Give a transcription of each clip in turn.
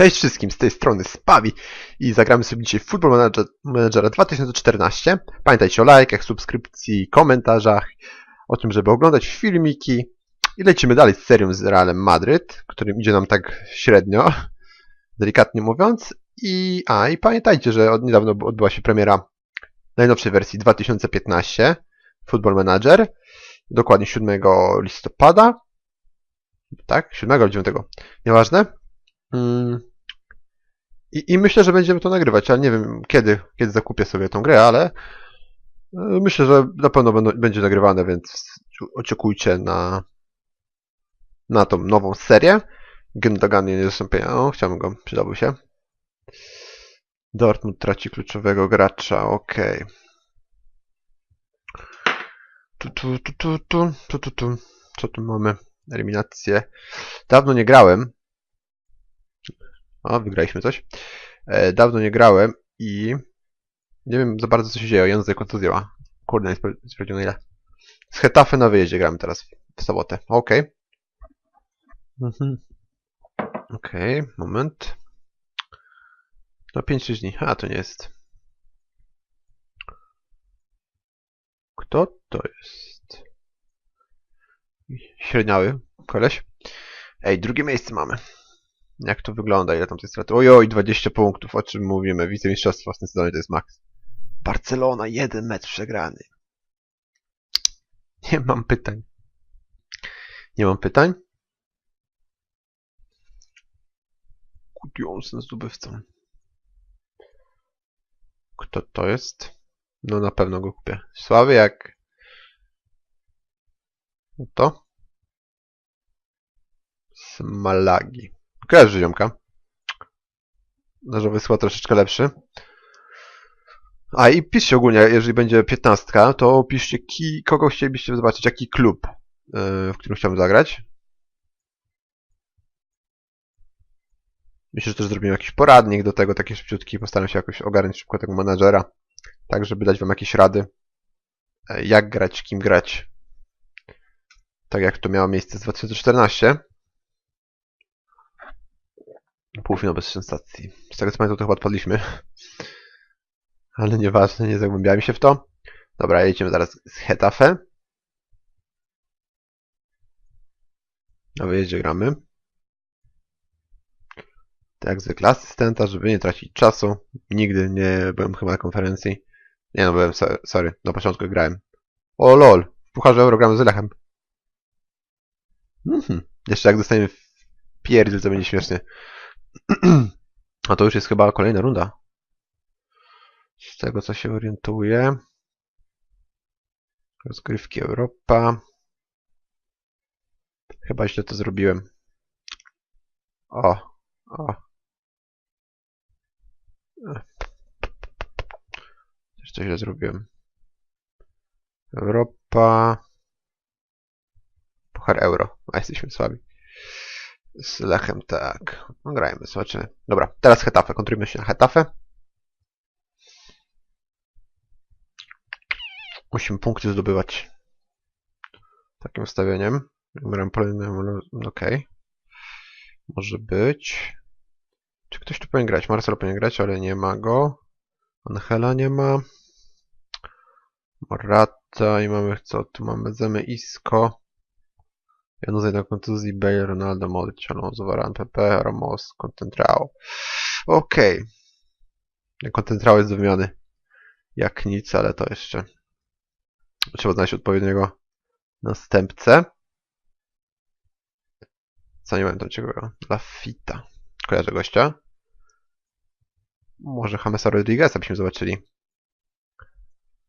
Cześć wszystkim, z tej strony Spawi i zagramy sobie dzisiaj Football Manager, Managera 2014. Pamiętajcie o lajkach, subskrypcji, komentarzach, o tym, żeby oglądać filmiki i lecimy dalej z serią z Realem Madryt, którym idzie nam tak średnio, delikatnie mówiąc. I, a, i pamiętajcie, że od niedawno odbyła się premiera najnowszej wersji 2015 Football Manager, dokładnie 7 listopada. Tak? 7 lub 9? Nieważne. Mm. I, I myślę, że będziemy to nagrywać, ale nie wiem kiedy, kiedy zakupię sobie tą grę, ale e, myślę, że na pewno będą, będzie nagrywane, więc oczekujcie na, na tą nową serię. Gündogan nie dostąpienia. O, chciałbym go, przydałby się. Dortmund traci kluczowego gracza, okej. Okay. Tu, tu, tu, tu, tu, tu, tu, tu. Co tu mamy? Eliminację. Dawno nie grałem. O, wygraliśmy coś. E, dawno nie grałem i nie wiem za bardzo co się dzieje. Język kontuzja. Kurde, nie sprawdziłem ile. Z Hetafe na wyjeździe gramy teraz w sobotę. Okej. Okay. Mhm. Okej, okay, moment. No 5 dni. A, to nie jest. Kto to jest? Średniały koleś. Ej, drugie miejsce mamy. Jak to wygląda? Ile tam tej straty? Ojoj, 20 punktów. O czym mówimy? Wicemistrzostwo w tym sezonie to jest maks. Barcelona, jeden mecz przegrany. Nie mam pytań. Nie mam pytań? Kudiąsem zdobywcą. Kto to jest? No na pewno go kupię. Sławy jak... No to? Smalagi. Kojarzy ziomka. Nożowy skład troszeczkę lepszy. A i piszcie ogólnie, jeżeli będzie 15, to piszcie ki, kogo chcielibyście zobaczyć, jaki klub, yy, w którym chciałbym zagrać. Myślę, że też zrobimy jakiś poradnik do tego, taki szybciutki. Postaram się jakoś ogarnąć szybko tego menadżera, tak żeby dać wam jakieś rady, e, jak grać, kim grać. Tak jak to miało miejsce z 2014. Półfinał bez sensacji. Z tego co pamiętam, to chyba odpadliśmy. Ale nieważne, nie zagłębiajmy się w to. Dobra, jedziemy zaraz z Hetafe. Na wyjeździe gramy. Tak jak zwykle asystenta, żeby nie tracić czasu. Nigdy nie byłem chyba na konferencji. Nie no, byłem, sorry, na początku grałem. O lol, w Pucharze Euro gramy z Lechem. Mhm. Jeszcze jak dostaniemy pierdziel, to będzie śmiesznie. A to już jest chyba kolejna runda. Z tego co się orientuję. Rozgrywki Europa. Chyba źle to zrobiłem. O, o. Też to źle zrobiłem. Europa. Puchar Euro. A jesteśmy słabi. Z Lechem, tak. No, grajmy, zobaczymy. Dobra, teraz Hetafe. Kontrujmy się na Hetafe. Musimy punkty zdobywać. Takim ustawieniem. Numerem polnym, ok. Może być. Czy ktoś tu powinien grać? Marcelo powinien grać, ale nie ma go. Angela nie ma. Morata i mamy co? Tu mamy Zemy Isco. Januza na kontuzji, Bale, Ronaldo, Modric, Alonso, Varane, Pepe, Ramos, Contentrao. Okej. Okay. Contentrao jest do wymiany. Jak nic, ale to jeszcze trzeba znaleźć odpowiedniego następcę. Co nie pamiętam czego. Lafita. Kojarzę gościa. Może Jamesa Rodrigueza byśmy zobaczyli.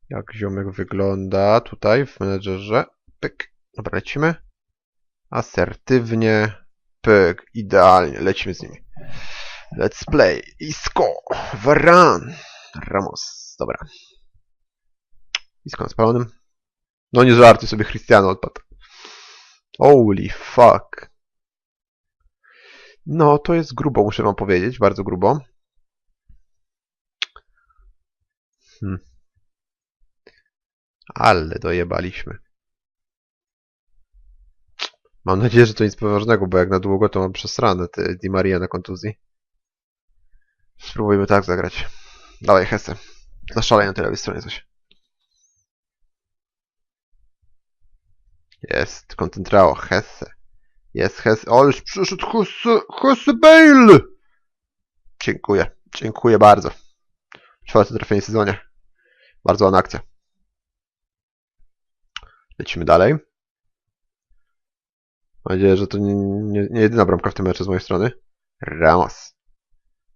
Jak ziomek wygląda tutaj w menedżerze. Pyk. Dobra, lecimy. Asertywnie. Pyk. Idealnie. Lecimy z nimi. Let's play. Isco. Varan. Ramos. Dobra. Isco na spalonym. No nie żartuj sobie, Cristiano odpadł. Holy fuck. No, to jest grubo, muszę wam powiedzieć. Bardzo grubo. Hmm. Ale dojebaliśmy. Mam nadzieję, że to nic poważnego, bo jak na długo to mam przesrane te Di Maria na kontuzji. Spróbujmy tak zagrać. Dawaj, Hesse. Zaszalej na tej lewej stronie coś. Jest, koncentrało, Hesse. Jest Hesse. O, już przyszedł Hesse, Hesse Bale! Dziękuję, dziękuję bardzo. Czwarte trafienie sezonie. Bardzo ładna akcja. Lecimy dalej. Mam nadzieję, że to nie, nie, nie jedyna bramka w tym meczu z mojej strony. Ramos.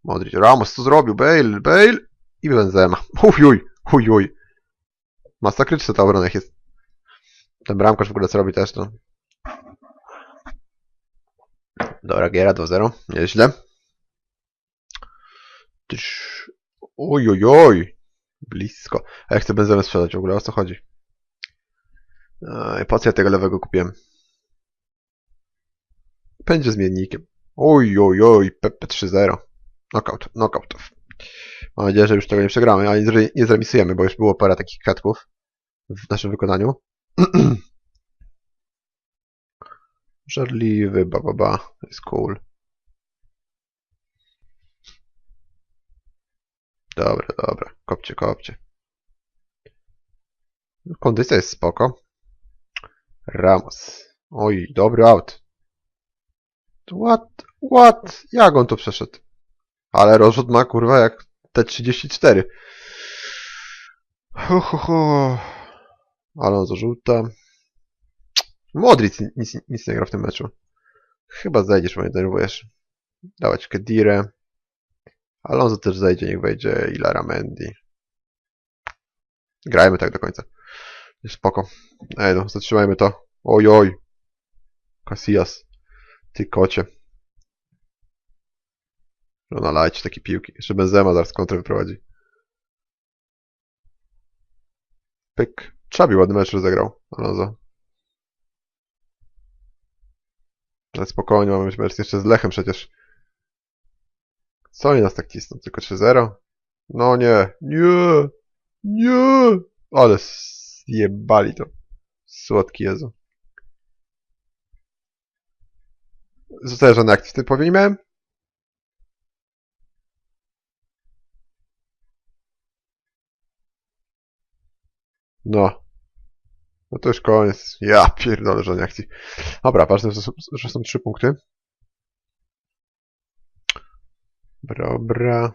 Modric. Ramos co zrobił? Bale, Bale i Benzema. Ujuj, ujuj. Masakryczna ta obrona jest. Ten bramkarz w ogóle co robi też to. Dobra, Giera 2-0. Nieźle. Oj, oj, oj. Blisko. A ja chcę Benzemę sprzedać w ogóle, o co chodzi? Ej, po co ja tego lewego kupiłem? Będzie zmiennikiem. Oj, oj, oj, Pepe 3-0. Knockout, knockout. Mam nadzieję, że już tego nie przegramy, ale nie zre- nie zremisujemy, bo już było parę takich kwiatków w naszym wykonaniu. Żarliwy, ba, ba, ba. Jest cool. Dobra, dobra. Kopcie, kopcie. Kondycja jest spoko. Ramos. Oj, dobry out. What? What? Jak on to przeszedł? Ale rozrzut ma kurwa jak T34. Ho, ho, ho. Alonso żółta. Modric nic, nic nie gra w tym meczu. Chyba zejdziesz, bo mnie denerwujesz. Dawać Kedirę. Alonso też zejdzie, niech wejdzie Ilara Mendy. Grajmy tak do końca. Spoko. Ej no, zatrzymajmy to. Oj, oj. Casillas. Ty kocie. No nalajcie takie piłki. Jeszcze Benzema zaraz kontrę wyprowadzi. Pyk. Czabi ładny mecz rozegrał. Alonso. Ale spokojnie, mamy mecz jeszcze z Lechem przecież. Co oni nas tak cisną? Tylko 3-0? No nie. Nie. Nie. Ale zjebali to. Słodki Jezu. Zostaje żadnej akcji w tym powie nie miałem? No. No to już koniec. Ja pierdolę żadnej akcji. Dobra, ważne, że są, że są trzy punkty. Dobra.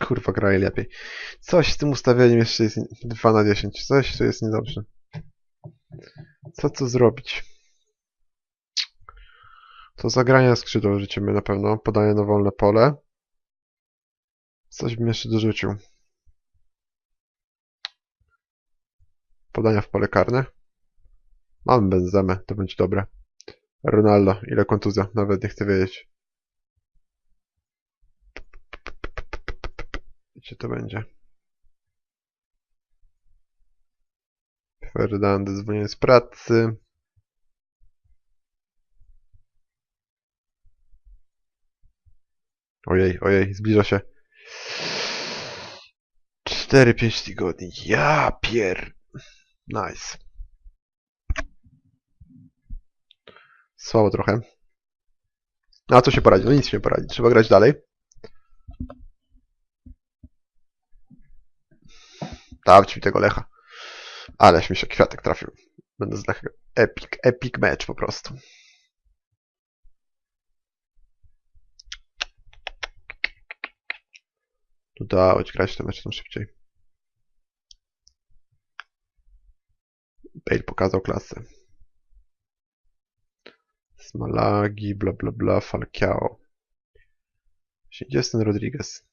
Kurwa, graj lepiej. Coś z tym ustawieniem jeszcze jest 2 na 10. Coś tu jest niedobrze. Co tu zrobić? To zagranie na skrzydło życzymy na pewno. Podanie na wolne pole. Coś bym jeszcze dorzucił. Podania w pole karne. Mamy Benzemę, to będzie dobre. Ronaldo, ile kontuzja? Nawet nie chcę wiedzieć. Gdzie to będzie? Fernandez dzwonię z pracy. Ojej, ojej, zbliża się. 4-5 tygodni. Ja pier... Nice. Słabo trochę. A co się poradzi? No nic się nie poradzi. Trzeba grać dalej. Dawcie mi tego Lecha. Aleś mi się kwiatek trafił. Będę z Lechem. Epic, epic match po prostu. Tu dałeś grać ten mecz tam szybciej. Bale pokazał klasę. Smalagi, bla bla bla, Falcao. Gdzie jest ten Rodriguez?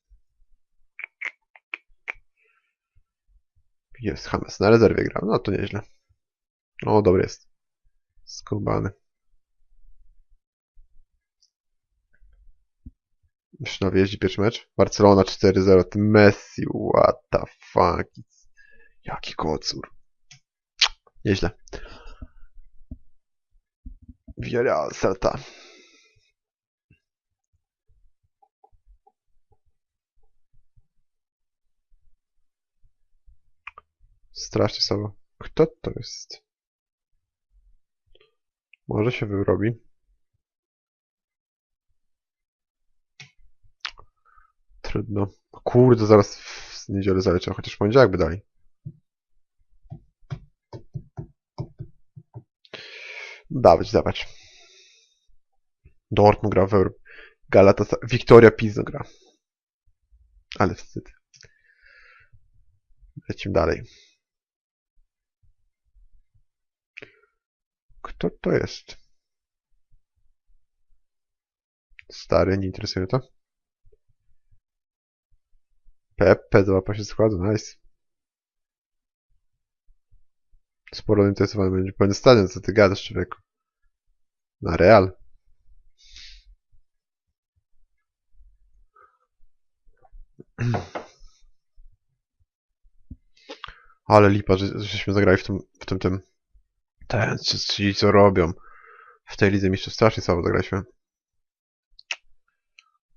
Jest James, na rezerwie grał, no to nieźle. O, dobry jest. Skubany. Już na wjeździ pierwszy mecz. Barcelona 4-0. Messi, what the fuck. Jaki kocur. Nieźle. Villarreal, Celta. Strasznie słabo. Kto to jest? Może się wyrobi. Trudno. Kurde, zaraz w niedzielę zaleciał, chociaż poniedziałek by dali. Dawać, dawać. Dortmund gra w Euro. Galatasaray. Wiktoria Pizno gra. Ale wstyd. Lecimy dalej. Kto to jest? Stary, nie interesuje to. Pepe załapał się składu, nice. Sporo zainteresowany będzie pełen stadion, co ty gadasz, człowieku. Na Real. Ale lipa, że, żeśmy zagrali w tym, w tym, tym. Ten, co robią. W tej lidze mistrzów strasznie słabo zagraliśmy.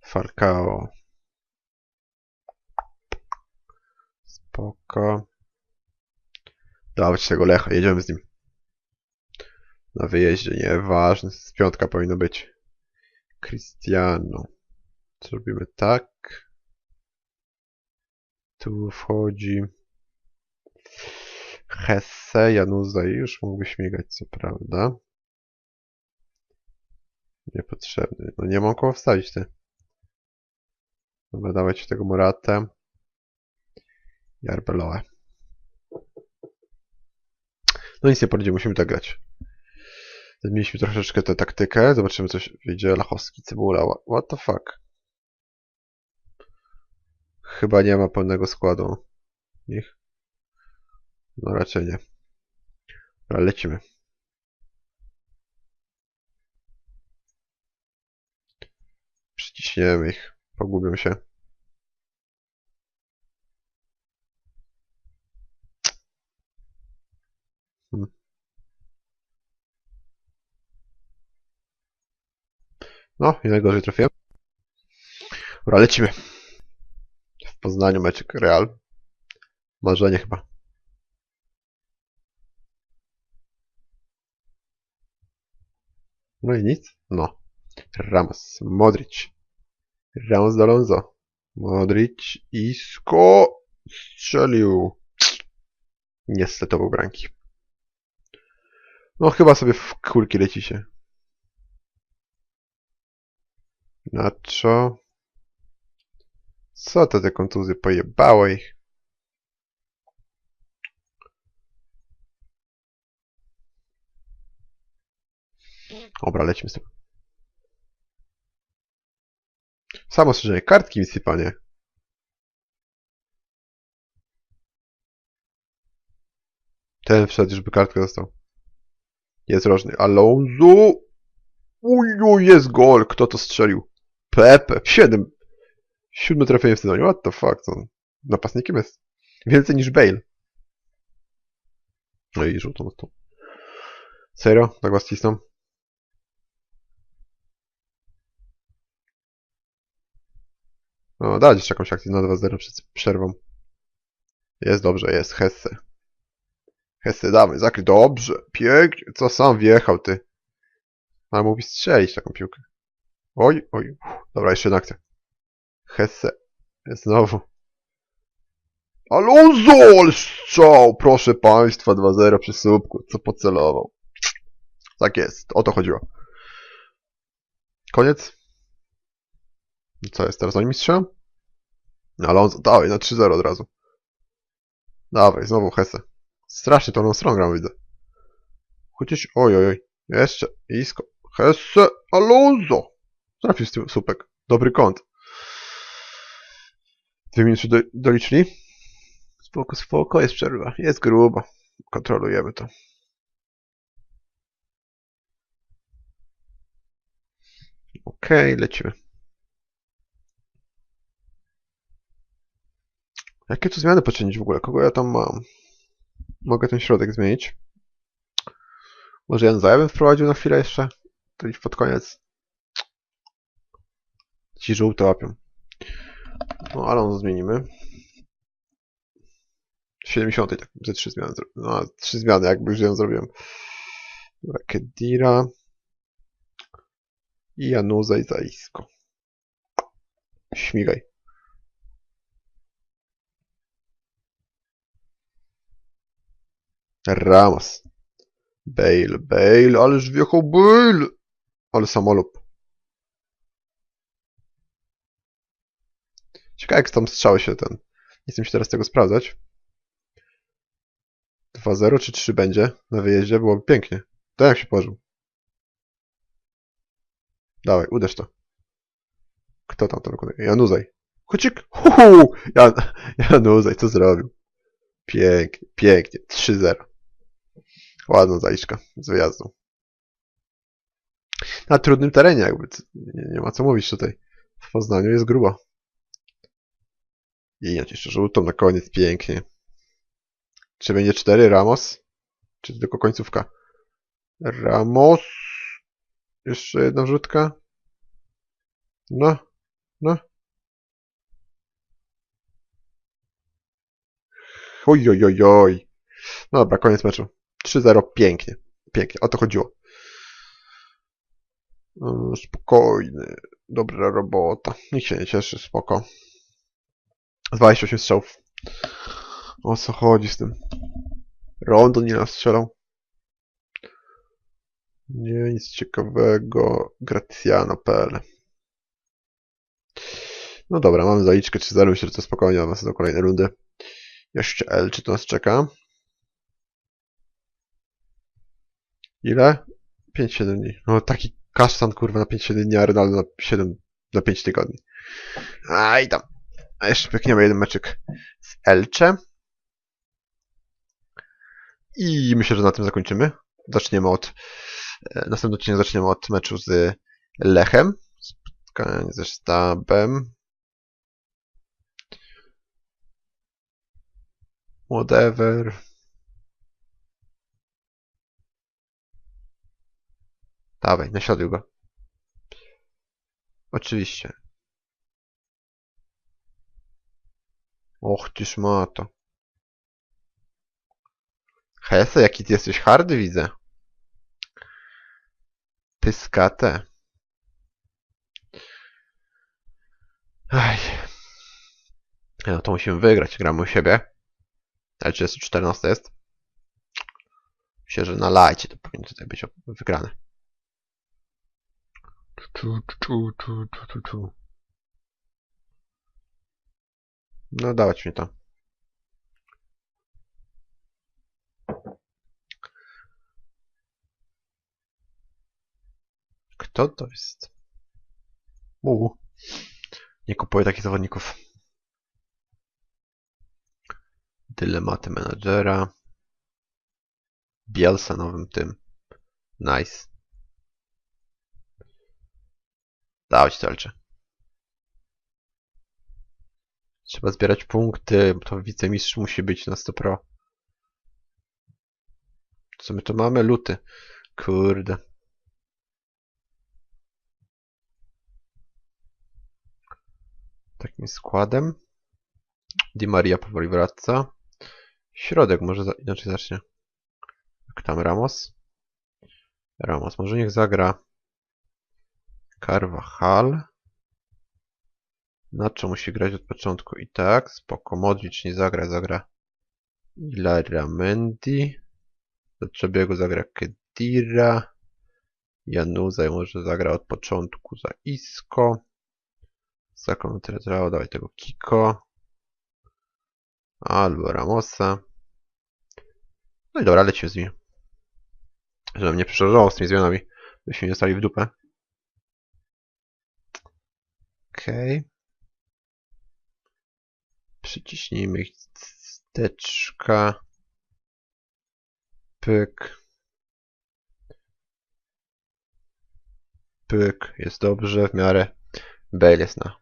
Falcao. Spoko. Dawać tego Lecha, jedziemy z nim. Na wyjeździe, nieważne. Z piątka powinno być. Cristiano. Zrobimy tak. Tu wchodzi Hesse, Januza i już mógłby śmigać, co prawda. Niepotrzebny. No nie mam kogo wstawić, ty. Dobra, dawać tego Moratę. I Arbeloa. No nic nie poradzimy, musimy tak grać. Zmieniliśmy troszeczkę tę taktykę. Zobaczymy, co się wyjdzie. Lachowski, Cebula. Wha- What the fuck? Chyba nie ma pełnego składu. No raczej nie. Dobra, lecimy. Przyciśniemy ich. Pogubią się. No, i najgorzej trafiłem. Dobra, lecimy. W Poznaniu meczek Real. Marzenie chyba. No i nic. No. Ramos, Modric. Ramos do Alonso. Modric i Sko strzelił. Niestety był bramki. No chyba sobie w kulki lecicie. Nacho. Co to te kontuzje pojebało ich? Dobra, lecimy z tym. Samo strzeżenie kartki mi sypanie. Ten wszedł, żeby kartkę dostał. Jest rożny. Alonso! Uju, jest gol! Kto to strzelił? Pepe. Siedem. Siódme trafienie w sezonie. What the fuck? Co? Napastnikiem jest. Więcej niż Bale. No i żółtą na to. Serio? Tak was cisną? No, dać jeszcze jakąś akcję na 2-0 przed przerwą. Jest dobrze, jest Hesse. Hesse, dawaj, zakryj. Dobrze, pięknie. Co sam wjechał, ty. Ale mógłbyś strzelić taką piłkę. Oj, oj. Dobra, jeszcze jedna akcja. Hesse. Znowu. Alonso! Strzał! Proszę państwa, 2-0 przy słupku. Co pocelował. Tak jest, o to chodziło. Koniec? Co jest teraz? Oni mi strzelają? Alonso, dawaj, na 3-0 od razu. Dawaj, znowu Hesse. Strasznie to stronę gram, widzę. Chociaż, oj, oj, oj. Jeszcze, isko. Hesse, Alonso! Trafił z tym słupek. Dobry kąt. Dwie minuty do, doliczyli? Spoko, spoko, jest przerwa. Jest grubo. Kontrolujemy to. Okej, lecimy. Jakie tu zmiany poczynić w ogóle? Kogo ja tam mam? Mogę ten środek zmienić. Może Jan Zaja bym wprowadził na chwilę jeszcze? To iść pod koniec ci żółte łapią. No, Alonso zmienimy. 70, tak, ze 3 zmiany. No, 3 zmiany, jakby już ją zrobiłem. Dobra, Kedira. I Januza i Zaisko. Śmigaj. Ramos. Bale, Bale, ależ wjechał Bale! Ale samolot. Ciekawe jak tam strzały się ten. Nie chcę się teraz tego sprawdzać. 2-0 czy 3 będzie na wyjeździe? Byłoby pięknie. To jak się położył? Dawaj, uderz to. Kto tam to wykonuje? Januzaj. Kucik! Huhu! Jan, Januzaj, co zrobił? Pięknie, pięknie. 3-0. Ładna zaliczka z wyjazdu. Na trudnym terenie jakby. Nie, nie ma co mówić tutaj. W Poznaniu jest grubo. I jeszcze żółtą na koniec. Pięknie. Czy będzie 4 Ramos? Czy tylko końcówka? Ramos. Jeszcze jedna rzutka. No. No. Oj, oj, oj, oj. Dobra, koniec meczu. 3-0, pięknie. Pięknie, o to chodziło. Mm, Spokojny, dobra robota. Nikt się nie cieszy, spoko. 28 strzałów. O co chodzi z tym? Rondo nie nas strzelał. Nie, nic ciekawego. Graziano.pl No dobra, mamy zaliczkę 3-0, myślę, że to spokojnie, mamy do kolejnej rundy. Jeszcze L, czy to nas czeka? Ile? 5-7 dni. No taki kasztan kurwa na 5-7 dni, a Ronaldo na 7 na 5 tygodni. A i tam. A jeszcze pykniemy jeden meczek z Elcze. I myślę, że na tym zakończymy. Zaczniemy od. e, Następny odcinek zaczniemy od meczu z Lechem. Spotkanie ze sztabem. Whatever. Dawaj, naśladuj go. Oczywiście. Och, tyż ma to. Hese, jaki ty jesteś hardy, widzę. Pyskate. Aj. No to musimy wygrać. Gramy u siebie. Ale czy jest 14 jest? Myślę, że na lajcie to powinno tutaj być wygrane. Tu, tu, tu, tu, tu, tu. No dawać mi to. Kto to jest? Uuu. Nie kupuję takich zawodników. Dylematy menadżera. Bielsa nowym tym. Nice. Dawać celcze. Trzeba zbierać punkty, to wicemistrz musi być na 100 pro. Co my tu mamy? Luty. Kurde. Takim składem. Di Maria powoli wraca. Środek może za inaczej zacznie. Jak tam Ramos? Ramos, może niech zagra Carvajal. Nacho musi grać od początku i tak. Spoko. Modric nie zagra, zagra Ilaria Mendy. Do Trzebiego zagra Kedira. Januzaj może zagra od początku za Isco. Za kontrę dawaj tego Kiko. Albo Ramosa. No i dobra, lecimy z nimi. Żebym nie przeszarżował z tymi zmianami. Byśmy nie stali w dupę. Okej. Okay. Przyciśnijmy ich wsteczka. Pyk. Pyk. Jest dobrze w miarę. Bale jest na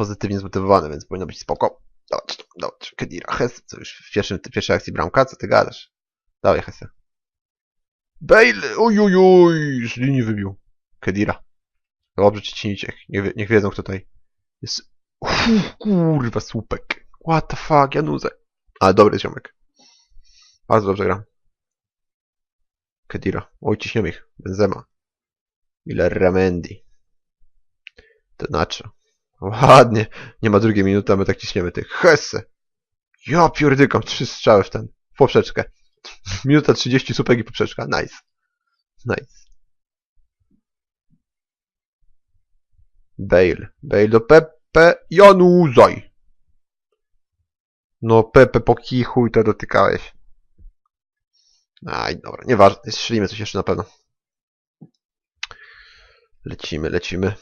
pozytywnie zmotywowany, więc powinno być spoko. Dobrze, dobrze. Kedira, Hes, co już w, pierwszym, w pierwszej akcji bramka, co ty gadasz? Dawaj, Hesse. Bale! Ojojoj! Z linii wybił. Kedira. Dobrze, Ciciniciech. Niech, niech wiedzą, kto tutaj jest. Uf, kurwa, słupek. What the fuck, Januzę. Ale dobry ziomek. Bardzo dobrze gra. Kedira. Ich. Benzema. Ile Ramendi. To Nacho. Ładnie. Nie ma drugiej minuty, a my tak ciśniemy tych. Hesse. Ja pierdykam. Trzy strzały w ten. poprzeczkę. Minuta 30 słupek i poprzeczka. Nice. Nice. Bale. Bale do Pepe. Januzaj. No Pepe po kichu i to dotykałeś. Aj, dobra, nieważne. Strzelimy coś jeszcze na pewno. Lecimy, lecimy.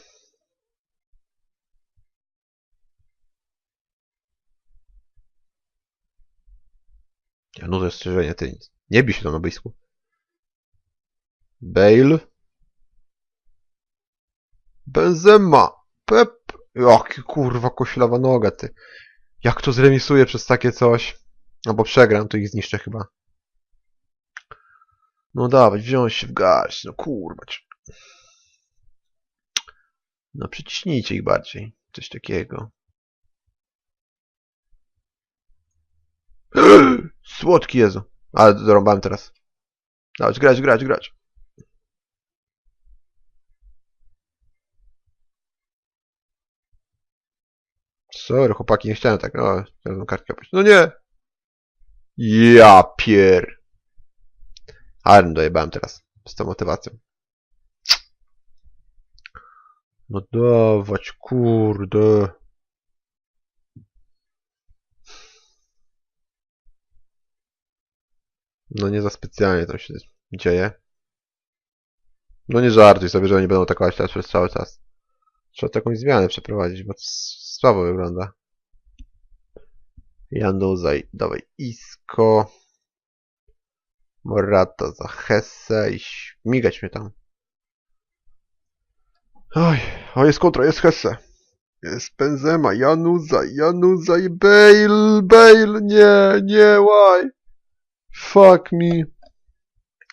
Ja, no to jest strzeżenie, ty nic. Nie bij się tam na boisku. Bale. Benzema. Pep. Jaki kurwa koślawa noga, ty. Jak to zremisuję przez takie coś? Albo przegram, to ich zniszczę chyba. No dawaj, wziąć się w garść, no kurwa. No przyciśnijcie ich bardziej. Coś takiego. Słodki Jezu. Ale dorąbałem teraz. Dawaj, grać, grać, grać. Sorry, chłopaki, nie chciałem tak. O, chciałem kartkę opuścić. No nie! Ja pier... Ale dojebałem teraz. Z tą motywacją. No dawać, kurde. No nie za specjalnie tam się dzieje. No nie żartuj sobie, że oni będą atakować teraz przez cały czas. Trzeba taką zmianę przeprowadzić, bo słabo wygląda. Januzaj, dawaj Isko. Morata za Hesse i śmigać mnie tam. Oj, o jest kontra, jest Hesse. Jest Benzema, Januzaj, Januzaj, Bale, Bale, nie, nie, why? Fuck me.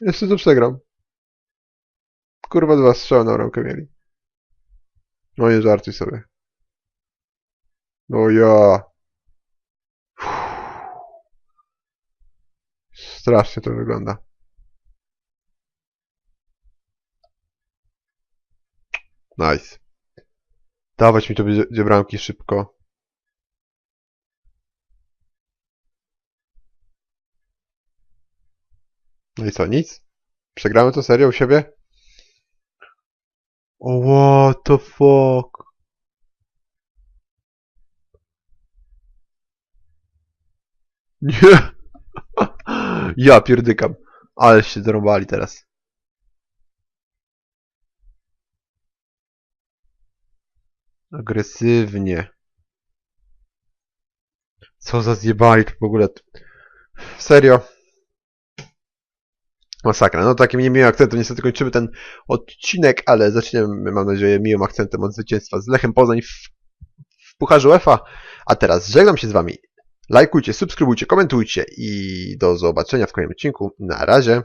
Jeszcze to przegram. Kurwa dwa strzały na bramkę mieli. No nie żartuj sobie. No ja. Strasznie to wygląda. Nice. Dawać mi to bramki szybko. No i co, nic? Przegramy to serio u siebie? What the fuck? Nie! Ja pierdykam. Ale się dorąbali teraz. Agresywnie. Co za zjebali w ogóle. Serio. Masakra. No takim niemiłym akcentem niestety kończymy ten odcinek, ale zaczniemy, mam nadzieję, miłym akcentem od zwycięstwa z Lechem Poznań w, w Pucharze UEFA. A teraz żegnam się z Wami. Lajkujcie, subskrybujcie, komentujcie i do zobaczenia w kolejnym odcinku. Na razie.